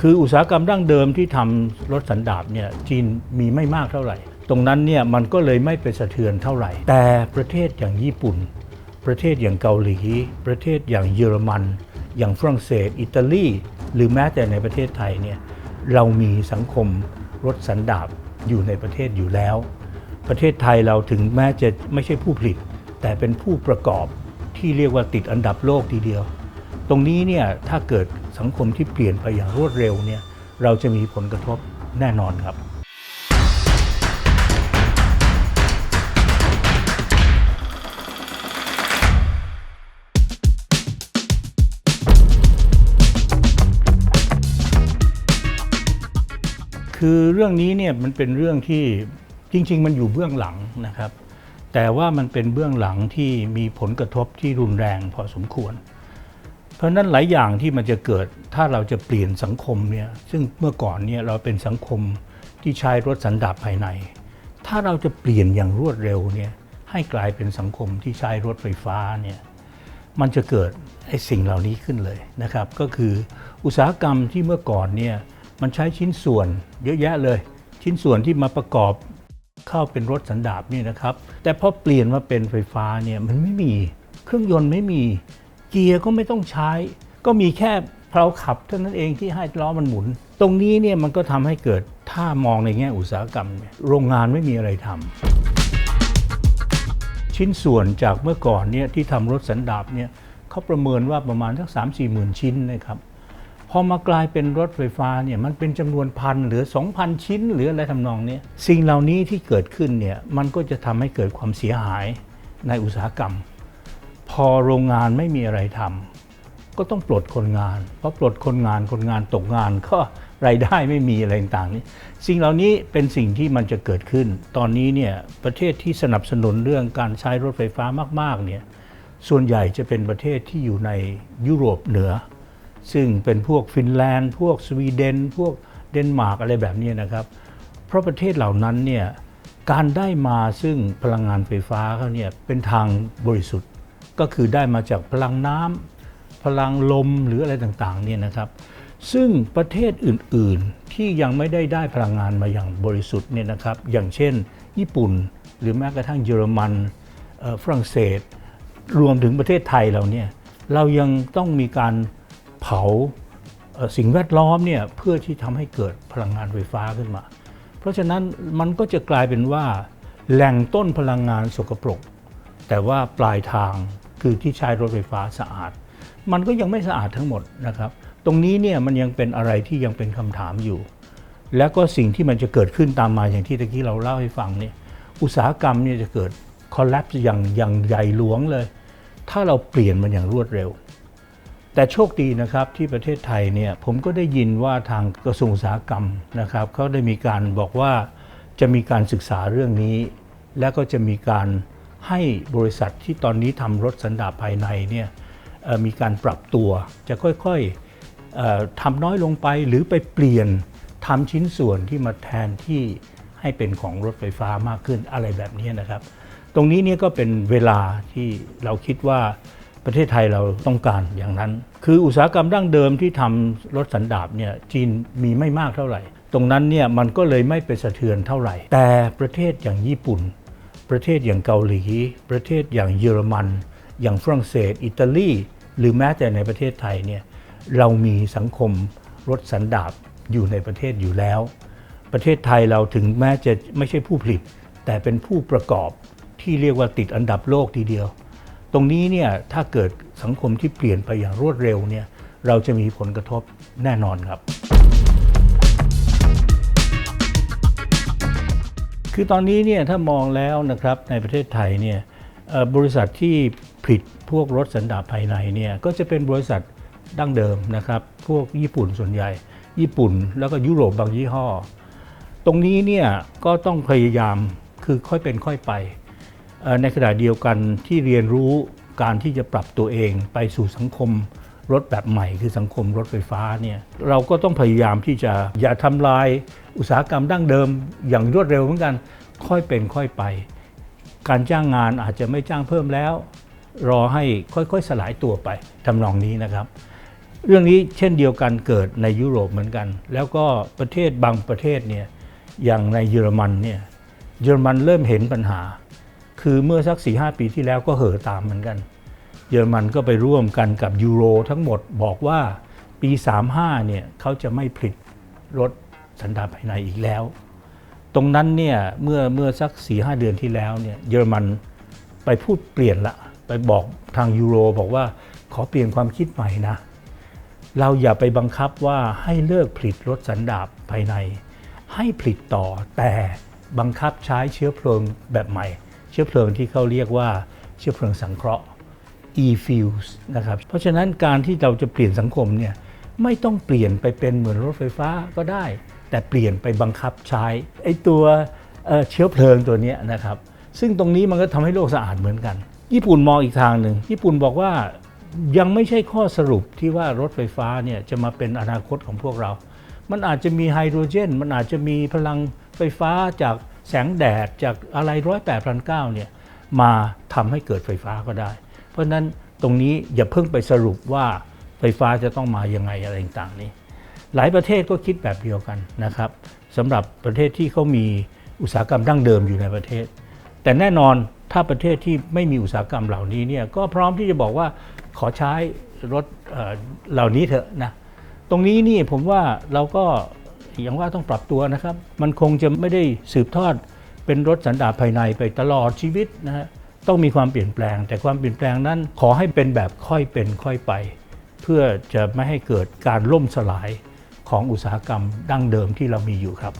คืออุตสาหกรรมดั้งเดิมที่ทำรถสันดาปเนี่ยจีนมีไม่มากเท่าไหร่ ตรงนั้นเนี่ยมันก็เลยไม่เป็นสะเทือนเท่าไหร่ แต่ประเทศอย่างญี่ปุ่น ประเทศอย่างเกาหลี ประเทศอย่างเยอรมัน อย่างฝรั่งเศส อิตาลี หรือแม้แต่ในประเทศไทยเนี่ยเรามีสังคมรถสันดาปอยู่ในประเทศอยู่แล้ว ประเทศไทยเราถึงแม้จะไม่ใช่ผู้ผลิต แต่เป็นผู้ประกอบที่เรียกว่าติดอันดับโลกทีเดียว ตรงนี้เนี่ยถ้าเกิด สังคมที่เปลี่ยนไปอย่างรวดเร็วเนี่ยเราจะมีผลกระทบแน่นอนครับคือเรื่องนี้เนี่ยมันเป็นเรื่องที่จริง ๆ มันอยู่เบื้องหลังนะครับ แต่ว่ามันเป็นเบื้องหลังที่มีผลกระทบที่รุนแรงพอสมควร เพราะฉะนั้นหลายอย่างที่มันจะเกิดถ้าเราจะเปลี่ยนสังคมเนี่ยซึ่งเมื่อก่อนเนี่ยเราเป็นสังคมที่ใช้รถสันดาปภายใน ถ้าเราจะเปลี่ยนอย่างรวดเร็วเนี่ยให้กลายเป็นสังคมที่ใช้รถไฟฟ้าเนี่ยมันจะเกิดไอ้สิ่งเหล่านี้ขึ้นเลยนะครับ ก็คืออุตสาหกรรมที่เมื่อก่อนเนี่ยมันใช้ชิ้นส่วนเยอะแยะเลย ชิ้นส่วนที่มาประกอบเข้าเป็นรถสันดาปนี่นะครับ แต่พอเปลี่ยนมาเป็นไฟฟ้าเนี่ยมันไม่มีเครื่องยนต์ไม่มี เกียร์ก็ไม่ต้องใช้ ก็มีแค่เพลาขับเท่านั้นเองที่ให้ล้อมันหมุน ตรงนี้เนี่ยมันก็ทำให้เกิดถ้ามองในแง่อุตสาหกรรม โรงงานไม่มีอะไรทำชิ้นส่วนจากเมื่อก่อนเนี่ยที่ทำรถสันดาปเนี่ยเขาประเมินว่าประมาณสักสามสี่หมื่นชิ้นนะครับพอมากลายเป็นรถไฟฟ้าเนี่ยมันเป็นจำนวนพันหรือ 2,000 ชิ้น หรืออะไรทำนองนี้สิ่งเหล่านี้ที่เกิดขึ้นเนี่ยมันก็จะทำให้เกิดความเสียหายในอุตสาหกรรม พอโรงงานไม่มีอะไรทำก็ต้องปลดคนงาน เพราะปลดคนงานคนงานตกงานก็รายได้ไม่มีอะไรต่างๆนี้สิ่งเหล่านี้เป็นสิ่งที่มันจะเกิดขึ้น ตอนนี้เนี่ยประเทศที่สนับสนุนเรื่องการใช้รถไฟฟ้ามากๆเนี่ยส่วนใหญ่จะเป็นประเทศที่อยู่ในยุโรปเหนือ ซึ่งเป็นพวกฟินแลนด์ พวกสวีเดน พวกเดนมาร์กอะไรแบบนี้นะครับ เพราะประเทศเหล่านั้นเนี่ยการได้มาซึ่งพลังงานไฟฟ้าเขาเนี่ยเป็นทางบริสุทธิ์ ก็คือได้มาจากพลังน้ำพลังลมหรืออะไรต่างๆเนี่ยนะครับ ซึ่งประเทศอื่นๆที่ยังไม่ได้ได้พลังงานมาอย่างบริสุทธิ์เนี่ยนะครับ อย่างเช่น ญี่ปุ่น หรือแม้กระทั่งเยอรมันฝรั่งเศส รวมถึงประเทศไทยเราเนี่ยเรายังต้องมีการเผาสิ่งแวดล้อมเนี่ยเพื่อที่ทำให้เกิดพลังงานไฟฟ้าขึ้นมา เพราะฉะนั้นมันก็จะกลายเป็นว่าแหล่งต้นพลังงานสกปรก แต่ว่าปลายทาง คือที่ใช้รถไฟฟ้าสะอาด มันก็ยังไม่สะอาดทั้งหมดนะครับ ตรงนี้เนี่ยมันยังเป็นอะไรที่ยังเป็นคำถามอยู่ แล้วก็สิ่งที่มันจะเกิดขึ้นตามมาอย่างที่ตะกี้เราเล่าให้ฟังเนี่ยอุตสาหกรรมเนี่ยจะเกิดคอล l ล p s e อย่างอย่างใหญ่หลวงเลย ถ้าเราเปลี่ยนมันอย่างรวดเร็ว แต่โชคดีนะครับที่ประเทศไทยเนี่ยผมก็ได้ยินว่าทางกระทรวงอุตสาหกรรมนะครับเขาได้มีการบอกว่าจะมีการศึกษาเรื่องนี้ แล้วก็จะมีการ ให้บริษัทที่ตอนนี้ทำรถสันดาปภายในเนี่ยมีการปรับตัว จะค่อยๆทำน้อยลงไปหรือไปเปลี่ยนทำชิ้นส่วนที่มาแทนที่ให้เป็นของรถไฟฟ้ามากขึ้นอะไรแบบนี้นะครับ ตรงนี้เนี่ยก็เป็นเวลาที่เราคิดว่าประเทศไทยเราต้องการอย่างนั้น คืออุตสาหกรรมดั้งเดิมที่ทำรถสันดาปเนี่ยจีนมีไม่มากเท่าไหร่ ตรงนั้นเนี่ยมันก็เลยไม่เป็นสะเทือนเท่าไหร่ แต่ประเทศอย่างญี่ปุ่น ประเทศอย่างเกาหลี ประเทศอย่างเยอรมัน อย่างฝรั่งเศส อิตาลี หรือแม้แต่ในประเทศไทยเนี่ยเรามีสังคมรถสันดาปอยู่ในประเทศอยู่แล้ว ประเทศไทยเราถึงแม้จะไม่ใช่ผู้ผลิต แต่เป็นผู้ประกอบที่เรียกว่าติดอันดับโลกทีเดียว ตรงนี้เนี่ยถ้าเกิดสังคมที่เปลี่ยนไปอย่างรวดเร็วเนี่ยเราจะมีผลกระทบแน่นอนครับ คือตอนนี้เนี่ยถ้ามองแล้วนะครับในประเทศไทยเนี่ยบริษัทที่ผลิตพวกรถสันดาปภายในเนี่ยก็จะเป็นบริษัทดั้งเดิมนะครับพวกญี่ปุ่นส่วนใหญ่ ญี่ปุ่นแล้วก็ยุโรปบางยี่ห้อ ตรงนี้เนี่ยก็ต้องพยายามคือค่อยเป็นค่อยไป ในขณะเดียวกันที่เรียนรู้การที่จะปรับตัวเองไปสู่สังคม รถแบบใหม่คือสังคมรถไฟฟ้าเนี่ยเราก็ต้องพยายามที่จะอย่าทำลายอุตสาหกรรมดั้งเดิมอย่างรวดเร็วเหมือนกัน ค่อยเป็นค่อยไป การจ้างงานอาจจะไม่จ้างเพิ่มแล้ว รอให้ค่อยๆสลายตัวไปทำนองนี้นะครับ เรื่องนี้เช่นเดียวกันเกิดในยุโรปเหมือนกัน แล้วก็ประเทศบางประเทศเนี่ยอย่างในเยอรมันเนี่ยเยอรมันเริ่มเห็นปัญหา คือเมื่อสัก4ีหปีที่แล้วก็เห่อตามเหมือนกัน เยอรมันก็ไปร่วมกันกับยูโรทั้งหมดบอกว่าปี 35 เนี่ยเขาจะไม่ผลิตรถสันดาปภายในอีกแล้ว ตรงนั้นเนี่ยเมื่อเมื่อสัก4ีหเดือนที่แล้วเนี่ยเยอรมันไปพูดเปลี่ยนละ ไปบอกทางยูโรบอกว่าขอเปลี่ยนความคิดใหม่นะ เราอย่าไปบังคับว่าให้เลิกผลิตรถสันดาปภายใน ให้ผลิตต่อแต่บังคับใช้เชื้อเพลิงแบบใหม่ เชื้อเพลิงที่เขาเรียกว่าเชื้อเพลิงสังเคราะห์ e-fuels นะครับ เพราะฉะนั้นการที่เราจะเปลี่ยนสังคมเนี่ยไม่ต้องเปลี่ยนไปเป็นเหมือนรถไฟฟ้าก็ได้ แต่เปลี่ยนไปบังคับใช้ไอ้ตัวเเชื้อเพลิงตัวนี้นะครับ ซึ่งตรงนี้มันก็ทำให้โลกสะอาดเหมือนกัน ญี่ปุ่นมองอีกทางหนึ่ง ญี่ปุ่นบอกว่ายังไม่ใช่ข้อสรุปที่ว่ารถไฟฟ้าเนี่ยจะมาเป็นอนาคตของพวกเรา มันอาจจะมีไฮโดรเจน มันอาจจะมีพลังไฟฟ้าจากแสงแดดจากอะไรร้อยแปดพันเก้าเนี่ยมาทำให้เกิดไฟฟ้าก็ได้ เพราะนั้นตรงนี้อย่าเพิ่งไปสรุปว่าไฟฟ้าจะต้องมายังไงอะไรต่างๆนี้หลายประเทศก็คิดแบบเดียวกันนะครับสำหรับประเทศที่เขามีอุตสาหกรรมดั้งเดิมอยู่ในประเทศ แต่แน่นอนถ้าประเทศที่ไม่มีอุตสาหกรรมเหล่านี้เนี่ยก็พร้อมที่จะบอกว่าขอใช้รถเเหล่านี้เถอะนะตรงนี้นี่ผมว่าเราก็อย่างว่าต้องปรับตัวนะครับ มันคงจะไม่ได้สืบทอดเป็นรถสันดาปภายในไปตลอดชีวิตนะฮะ ต้องมีความเปลี่ยนแปลง แต่ความเปลี่ยนแปลงนั้นขอให้เป็นแบบค่อยเป็นค่อยไป เพื่อจะไม่ให้เกิดการล่มสลายของอุตสาหกรรมดั้งเดิมที่เรามีอยู่ครับ